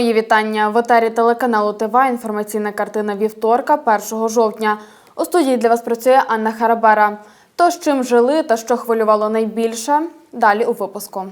Мої вітання в етері телеканалу ТВ. Інформаційна картина вівторка, 1 жовтня. У студії для вас працює Анна Харабера. То, з чим жили та що хвилювало найбільше, далі у випуску.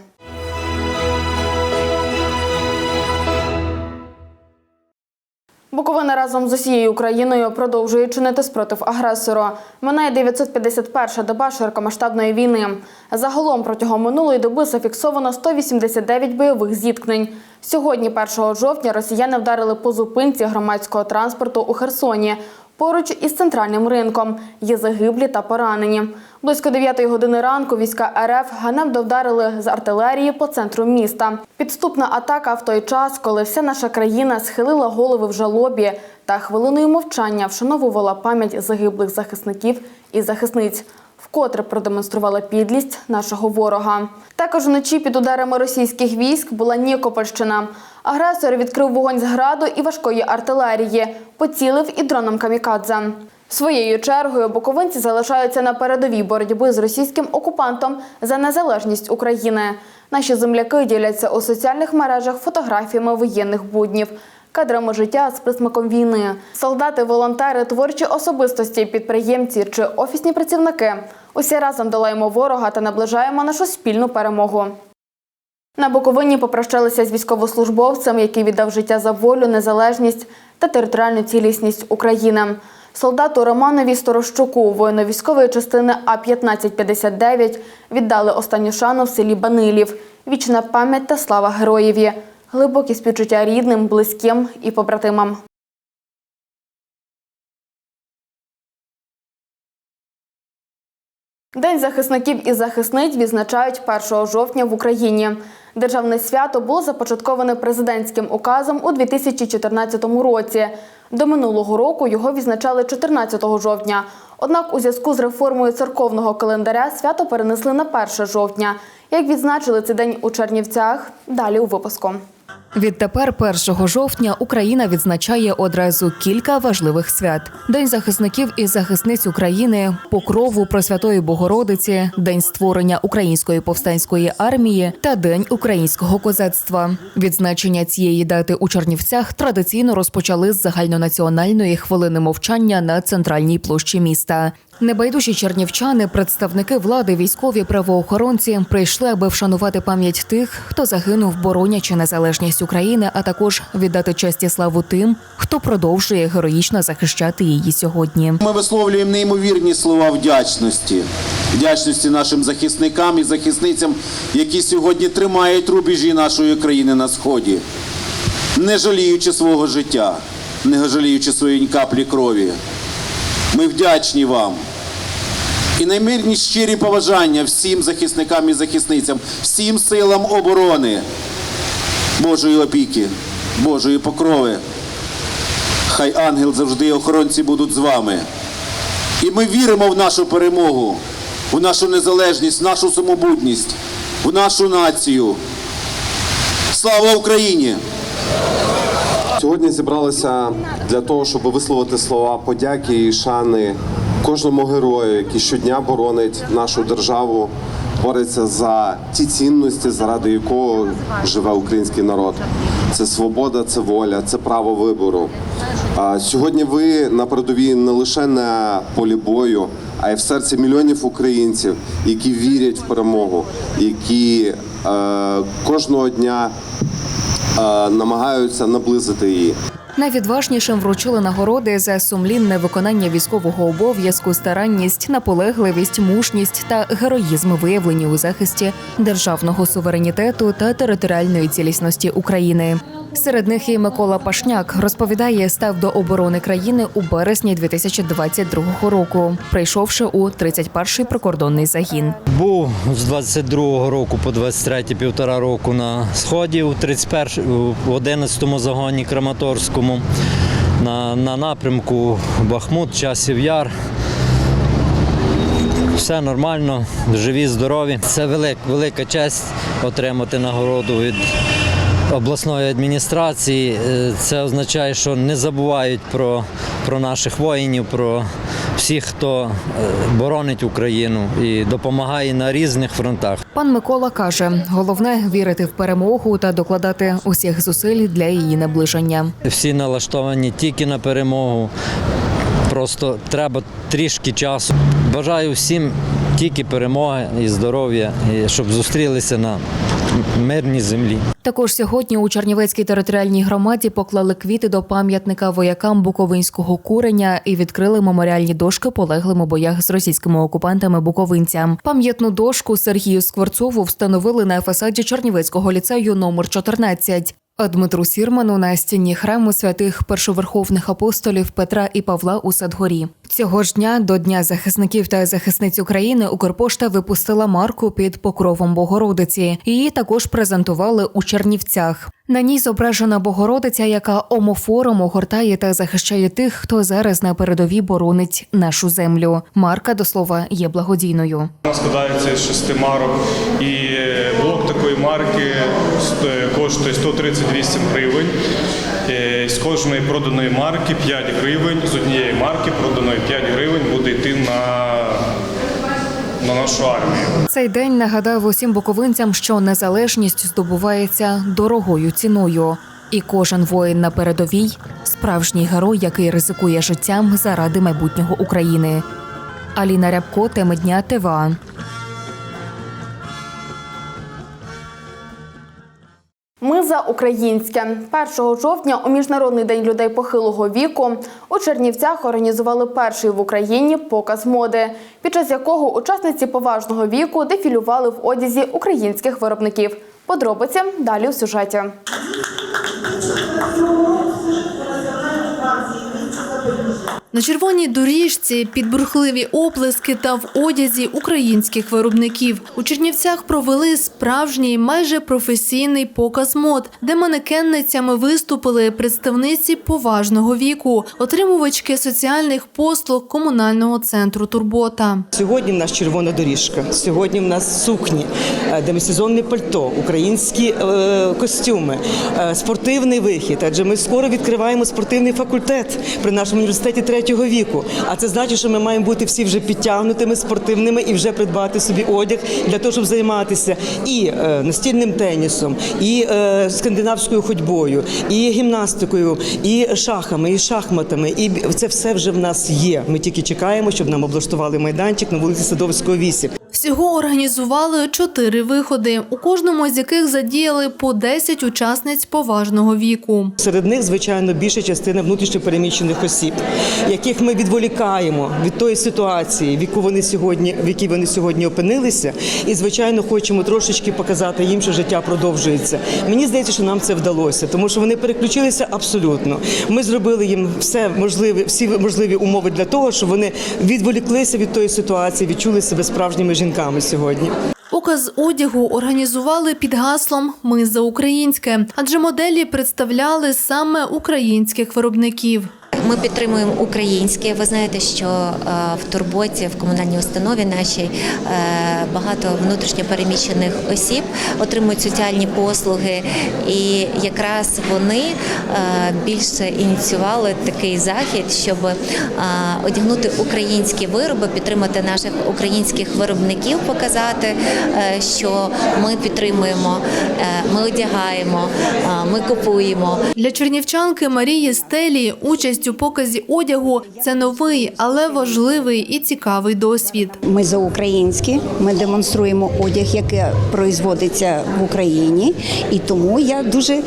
Буковина разом з усією Україною продовжує чинити спротив агресору. Минає 951 доба широкомасштабної війни. Загалом протягом минулої доби зафіксовано 189 бойових зіткнень. Сьогодні, 1 жовтня, росіяни вдарили по зупинці громадського транспорту у Херсоні. Поруч із центральним ринком є загиблі та поранені. Близько 9 години ранку війська РФ ганебно вдарили з артилерії по центру міста. Підступна атака в той час, коли вся наша країна схилила голови в жалобі та хвилиною мовчання вшановувала пам'ять загиблих захисників і захисниць. Вкотре продемонструвала підлість нашого ворога. Також вночі під ударами російських військ була Нікопольщина. Агресор відкрив вогонь з граду і важкої артилерії, поцілив і дроном камікадзе. Своєю чергою буковинці залишаються на передовій боротьби з російським окупантом за незалежність України. Наші земляки діляться у соціальних мережах фотографіями воєнних буднів, кадрами життя з присмаком війни. Солдати, волонтери, творчі особистості, підприємці чи офісні працівники. Усі разом долаємо ворога та наближаємо нашу спільну перемогу. На Буковині попрощалися з військовослужбовцем, який віддав життя за волю, незалежність та територіальну цілісність України. Солдату Романові Сторощуку, воїно-військової частини А-1559, віддали останню шану в селі Банилів. Вічна пам'ять та слава героєві. Глибокі співчуття рідним, близьким і побратимам. День захисників і захисниць відзначають 1 жовтня в Україні. Державне свято було започатковане президентським указом у 2014 році. До минулого року його відзначали 14 жовтня. Однак у зв'язку з реформою церковного календаря свято перенесли на 1 жовтня. Як відзначили цей день у Чернівцях, далі у випуску. Відтепер, 1 жовтня, Україна відзначає одразу кілька важливих свят: День захисників і захисниць України, покрову Пресвятої Богородиці, День створення Української повстанської армії та День українського козацтва. Відзначення цієї дати у Чернівцях традиційно розпочали з загальнонаціональної хвилини мовчання на центральній площі міста. Небайдужі чернівчани, представники влади, військові правоохоронці прийшли, аби вшанувати пам'ять тих, хто загинув, боронячи незалежність України, а також віддати честь і славу тим, хто продовжує героїчно захищати її сьогодні. Ми висловлюємо неймовірні слова вдячності. Вдячності нашим захисникам і захисницям, які сьогодні тримають рубежі нашої країни на сході, не жаліючи свого життя, не жаліючи своєї каплі крові. Ми вдячні вам. І наймирні щирі поважання всім захисникам і захисницям, всім силам оборони, Божої опіки, Божої покрови. Хай ангел завжди і охоронці будуть з вами. І ми віримо в нашу перемогу, в нашу незалежність, в нашу самобутність, в нашу націю. Слава Україні! Сьогодні зібралися для того, щоб висловити слова подяки і шани кожному герою, який щодня боронить нашу державу, бореться за ті цінності, заради якого живе український народ. Це свобода, це воля, це право вибору. Сьогодні ви на передовій не лише на полі бою, а й в серці мільйонів українців, які вірять в перемогу, які е, кожного дня е, намагаються наблизити її. Найвідважнішим вручили нагороди за сумлінне виконання військового обов'язку, старанність, наполегливість, мужність та героїзм виявлені у захисті державного суверенітету та територіальної цілісності України. Серед них і Микола Пашняк розповідає, став до оборони країни у березні 2022 року, прийшовши у 31-й прикордонний загін. Був з 22-го року по 23-й півтора року на сході, у 31 в 11-му загоні Краматорському, на, на напрямку Бахмут, Часів Яр. Все нормально, живі, здорові. Це велик, велика честь отримати нагороду від обласної адміністрації. Е, Це означає, що не забувають про, про наших воїнів, про всіх, хто е, боронить Україну і допомагає на різних фронтах. Пан Микола каже: головне вірити в перемогу та докладати усіх зусиль для її наближення. Всі налаштовані тільки на перемогу. Просто треба трішки часу. Бажаю всім тільки перемоги і здоров'я, щоб зустрілися на мирній землі. Також сьогодні у Чернівецькій територіальній громаді поклали квіти до пам'ятника воякам Буковинського куреня і відкрили меморіальні дошки полеглим у боях з російськими окупантами буковинцям. Пам'ятну дошку Сергію Скворцову встановили на фасаді Чернівецького ліцею номер 14. А Дмитру Сірману на стіні храму святих першоверховних апостолів Петра і Павла у Садгорі. Цього ж дня до Дня захисників та захисниць України Укрпошта випустила марку під покровом Богородиці. Її також презентували у Чернівцях. На ній зображена Богородиця, яка омофором огортає та захищає тих, хто зараз на передовій боронить нашу землю. Марка до слова є благодійною. Вона складається з шести марок, і блок такої марки ст- коштує 138 гривень. Е, З кожної проданої марки 5 гривень, з однієї марки проданої 5 гривень буде йти на, на нашу армію. Цей день нагадав усім буковинцям, що незалежність здобувається дорогою ціною. І кожен воїн на передовій справжній герой, який ризикує життям заради майбутнього України. Аліна Рябко, теми дня ТВА. За українське 1 жовтня у міжнародний день людей похилого віку у Чернівцях організували перший в Україні показ моди, під час якого учасниці поважного віку дефілювали в одязі українських виробників. Подробиці далі у сюжеті. На червоній доріжці під бурхливі оплески та в одязі українських виробників у Чернівцях провели справжній майже професійний показ мод, де манекенницями виступили представниці поважного віку, отримувачки соціальних послуг комунального центру Турбота. Сьогодні в нас червона доріжка, сьогодні в нас сукні, е, демисезонне пальто, українські е, костюми, е, спортивний вихід. Адже ми скоро відкриваємо спортивний факультет при нашому університеті третього віку. А це значить, що ми маємо бути всі вже підтягнутими, спортивними і вже придбати собі одяг для того, щоб займатися і е, настільним тенісом, і е, скандинавською ходьбою, і гімнастикою, і шахами, і шахматами. І це все вже в нас є. Ми тільки чекаємо, щоб нам облаштували майданчик на вулиці Садовського 8. Всього організували чотири виходи, у кожному з яких задіяли по 10 учасниць поважного віку. Серед них, звичайно, більша частина внутрішньопереміщених осіб, яких ми відволікаємо від тої ситуації, в яку вони сьогодні, в якій вони сьогодні опинилися, і звичайно хочемо трошечки показати їм, що життя продовжується. Мені здається, що нам це вдалося, тому що вони переключилися абсолютно. Ми зробили їм все можливе, всі можливі умови для того, щоб вони відволіклися від тої ситуації, відчули себе справжніми жінками сьогодні. Показ одягу організували під гаслом Ми за українське, адже моделі представляли саме українських виробників. Ми підтримуємо українське. Ви знаєте, що е, в турботі в комунальній установі нашій е, багато внутрішньопереміщених осіб отримують соціальні послуги, і якраз вони е, більше ініціювали такий захід, щоб одягнути українські вироби, підтримати наших українських виробників, показати, що ми підтримуємо, ми одягаємо, ми купуємо. Для чернівчанки Марії Стелі участь у показі одягу це новий, але важливий і цікавий досвід. Ми за українські, ми демонструємо одяг, який производиться в Україні, і тому я дуже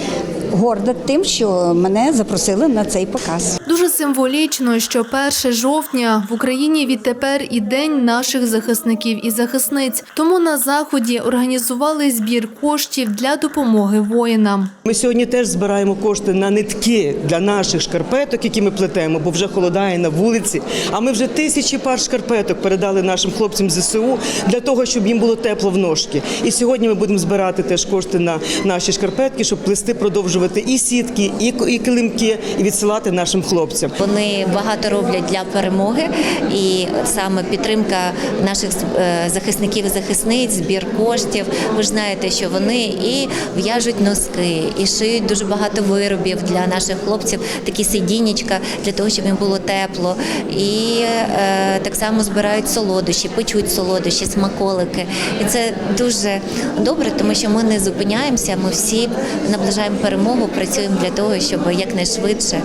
горда тим, що мене запросили на цей показ. Дуже символічно, що 1 жовтня в Україні відтепер і день наших захисників і захисниць. Тому на заході організували збір коштів для допомоги воїнам. Ми сьогодні теж збираємо кошти на нитки для наших шкарпеток, які ми плетемо, бо вже холодає на вулиці. А ми вже тисячі пар шкарпеток передали нашим хлопцям ЗСУ для того, щоб їм було тепло в ножки. І сьогодні ми будемо збирати теж кошти на наші шкарпетки, щоб плести, продовжувати і сітки, і, килимки, і відсилати нашим хлопцям. Вони багато роблять для перемоги, і саме підтримка наших е, захисників і захисниць, збір коштів. Ви ж знаєте, що вони і в'яжуть носки, і шиють дуже багато виробів для наших хлопців, такі сидіннячка для того, щоб їм було тепло. І е, так само збирають солодощі, печуть солодощі, смаколики. І це дуже добре, тому що ми не зупиняємося. Ми всі наближаємо перемогу, працюємо для того, щоб якнайшвидше е,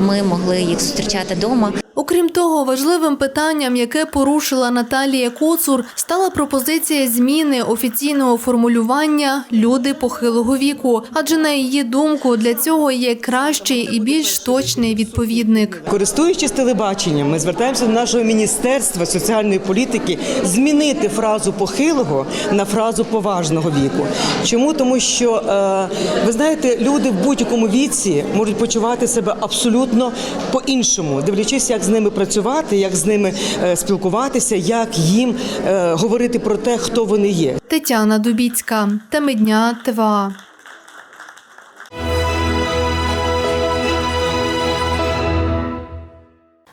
ми могли їх зустрічати вдома. Окрім того, важливим питанням, яке порушила Наталія Коцур, стала пропозиція зміни офіційного формулювання люди похилого віку. Адже на її думку для цього є кращий і більш точний відповідник. Користуючись телебаченням, ми звертаємося до нашого міністерства соціальної політики змінити фразу похилого на фразу поважного віку. Чому? Тому що е, ви знаєте, люди в будь-якому віці можуть почувати себе абсолютно по-іншому, дивлячись, як з ними працювати, як з ними е, спілкуватися, як їм е, говорити про те, хто вони є. Тетяна Дубіцька, теми дня ТВА.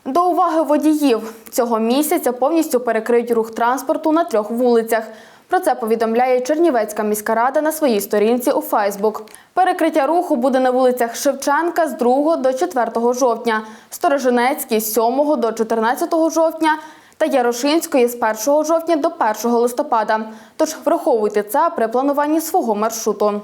До уваги водіїв цього місяця повністю перекриють рух транспорту на трьох вулицях. Про це повідомляє Чернівецька міська рада на своїй сторінці у Фейсбук. Перекриття руху буде на вулицях Шевченка з 2 до 4 жовтня, Сторожинецькій з 7 до 14 жовтня та Ярошинської з 1 жовтня до 1 листопада. Тож враховуйте це при плануванні свого маршруту.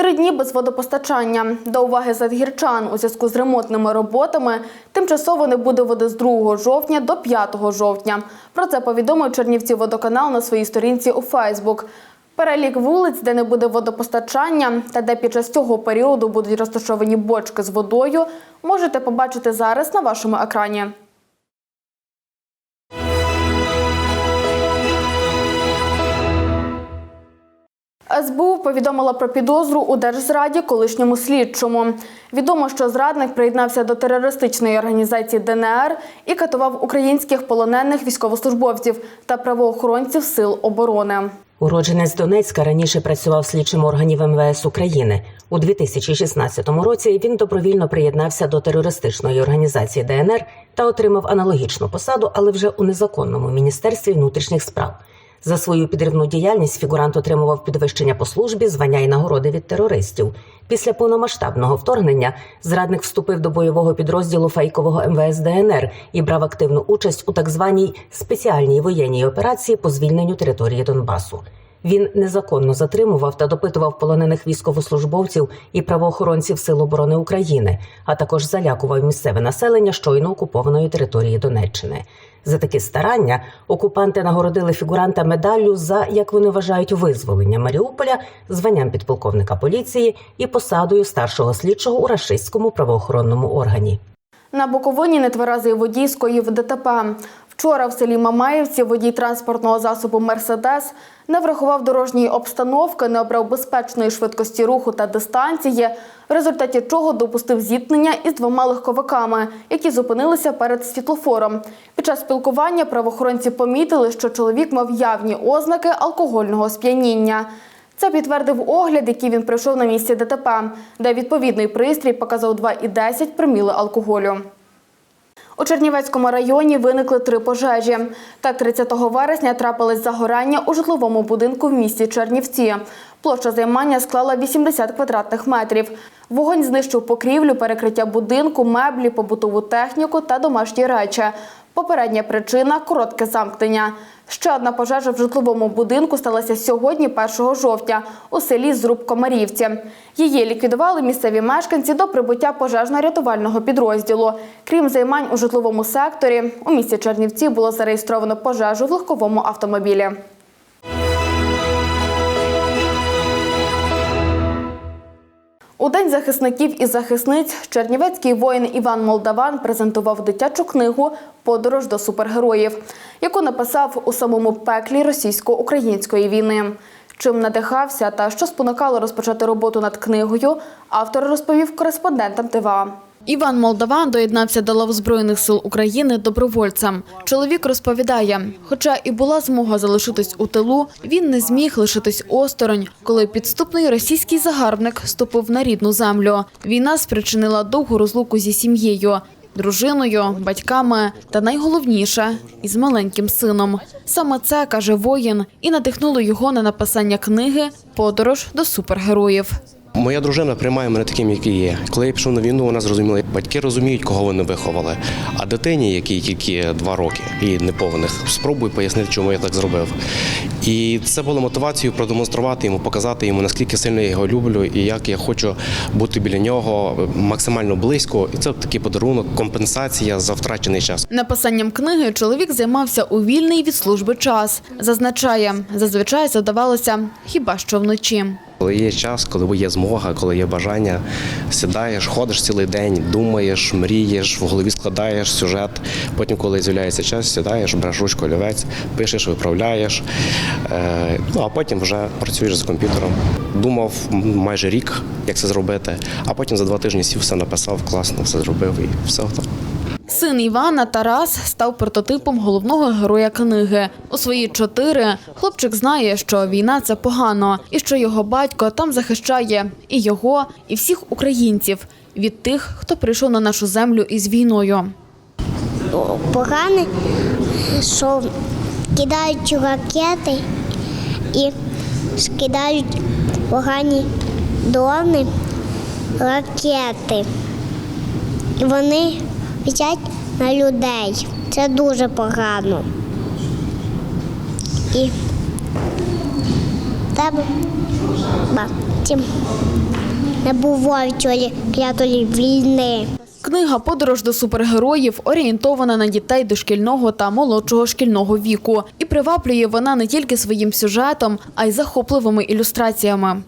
Три дні без водопостачання. До уваги задгірчан у зв'язку з ремонтними роботами тимчасово не буде води з 2 жовтня до 5 жовтня. Про це повідомив Чернівці водоканал на своїй сторінці у Фейсбук. Перелік вулиць, де не буде водопостачання та де під час цього періоду будуть розташовані бочки з водою, можете побачити зараз на вашому екрані. СБУ повідомила про підозру у держзраді колишньому слідчому. Відомо, що зрадник приєднався до терористичної організації ДНР і катував українських полонених військовослужбовців та правоохоронців сил оборони. Уродженець Донецька раніше працював слідчим органів МВС України. У 2016 році він добровільно приєднався до терористичної організації ДНР та отримав аналогічну посаду, але вже у незаконному міністерстві внутрішніх справ. За свою підривну діяльність фігурант отримував підвищення по службі, звання і нагороди від терористів. Після повномасштабного вторгнення зрадник вступив до бойового підрозділу фейкового МВС ДНР і брав активну участь у так званій спеціальній воєнній операції по звільненню території Донбасу. Він незаконно затримував та допитував полонених військовослужбовців і правоохоронців Сил оборони України, а також залякував місцеве населення щойно окупованої території Донеччини. За такі старання окупанти нагородили фігуранта медаллю за, як вони вважають, визволення Маріуполя, званням підполковника поліції і посадою старшого слідчого у рашистському правоохоронному органі. На Буковині нетверезий водій скоїв ДТП. Вчора в селі Мамаївці водій транспортного засобу «Мерседес» не врахував дорожньої обстановки, не обрав безпечної швидкості руху та дистанції, в результаті чого допустив зіткнення із двома легковиками, які зупинилися перед світлофором. Під час спілкування правоохоронці помітили, що чоловік мав явні ознаки алкогольного сп'яніння. Це підтвердив огляд, який він пройшов на місці ДТП, де відповідний пристрій показав 2,10 проміли алкоголю. У Чернівецькому районі виникли три пожежі. Так, 30 вересня трапилось загорання у житловому будинку в місті Чернівці. Площа займання склала 80 квадратних метрів. Вогонь знищив покрівлю, перекриття будинку, меблі, побутову техніку та домашні речі. Попередня причина коротке замкнення. Ще одна пожежа в житловому будинку сталася сьогодні, 1 жовтня, у селі Зруб-Комарівці. Її ліквідували місцеві мешканці до прибуття пожежно-рятувального підрозділу. Крім займань у житловому секторі, у місті Чернівці було зареєстровано пожежу в легковому автомобілі. У День захисників і захисниць чернівецький воїн Іван Молдаван презентував дитячу книгу Подорож до супергероїв, яку написав у самому пеклі російсько-української війни. Чим надихався та що спонукало розпочати роботу над книгою, автор розповів кореспондентам ТВА. Іван Молдаван доєднався до лав Збройних сил України добровольцем. Чоловік розповідає, хоча і була змога залишитись у тилу, він не зміг лишитись осторонь, коли підступний російський загарбник ступив на рідну землю. Війна спричинила довгу розлуку зі сім'єю, дружиною, батьками та найголовніше із маленьким сином. Саме це каже воїн, і надихнуло його на написання книги Подорож до супергероїв. Моя дружина приймає мене таким, який є. Коли я пішов на війну, вона зрозуміла, батьки розуміють, кого вони виховали. А дитині, якій тільки два роки і неповних, спробуй пояснити, чому я так зробив. І це було мотивацією продемонструвати йому, показати йому, наскільки сильно я його люблю і як я хочу бути біля нього максимально близько. І це такий подарунок, компенсація за втрачений час. Написанням книги чоловік займався у вільний від служби час. Зазначає, зазвичай задавалося хіба що вночі. Коли є час, коли є змога, коли є бажання, сідаєш, ходиш цілий день, думаєш, мрієш, в голові складаєш сюжет. Потім, коли з'являється час, сідаєш, береш ручку, олівець, пишеш, виправляєш. Е, ну а потім вже працюєш за комп'ютером. Думав майже рік, як це зробити, а потім за два тижні сів, все написав, класно, все зробив і все готово. Син Івана Тарас став прототипом головного героя книги. У свої чотири хлопчик знає, що війна це погано, і що його батько там захищає і його, і всіх українців від тих, хто прийшов на нашу землю із війною. погане, що кидають ракети і скидають погані дрони ракети. І вони летять на людей. Це дуже погано. І треба не бувають клятої війни. Книга Подорож до супергероїв орієнтована на дітей дошкільного та молодшого шкільного віку. І приваблює вона не тільки своїм сюжетом, а й захопливими ілюстраціями.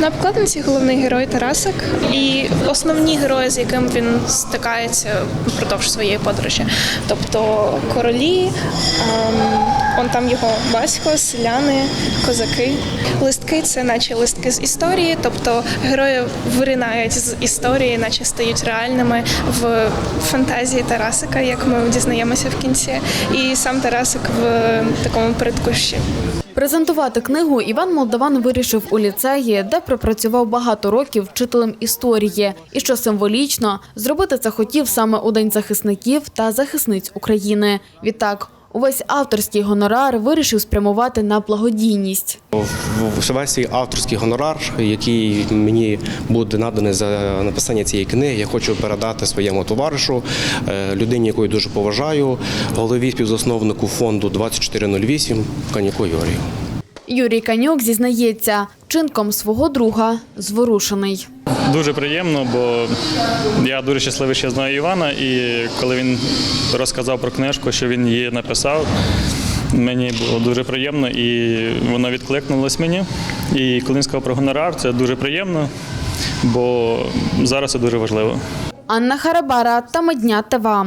На обкладинці головний герой Тарасик і основні герої, з яким він стикається впродовж своєї подорожі. Тобто королі, ем, он там його батько, селяни, козаки. Листки це наче листки з історії, тобто герої виринають з історії, наче стають реальними в фантазії Тарасика, як ми дізнаємося в кінці. І сам Тарасик в такому передкущі. Презентувати книгу Іван Молдаван вирішив у ліцеї, де пропрацював багато років вчителем історії. І що символічно, зробити це хотів саме у День захисників та захисниць України. Відтак, увесь авторський гонорар вирішив спрямувати на благодійність. Весь авторський гонорар, який мені буде наданий за написання цієї книги, я хочу передати своєму товаришу, е, людині, яку я дуже поважаю, голові співзасновнику фонду 2408 Каніку Юрію. Юрій Канюк зізнається, чинком свого друга зворушений. Дуже приємно, бо я дуже щасливий, що знаю Івана, і коли він розказав про книжку, що він її написав, мені було дуже приємно і воно відкликнулось мені. І коли він сказав про гонорар, це дуже приємно, бо зараз це дуже важливо. Анна Харабара та Медня ТВА.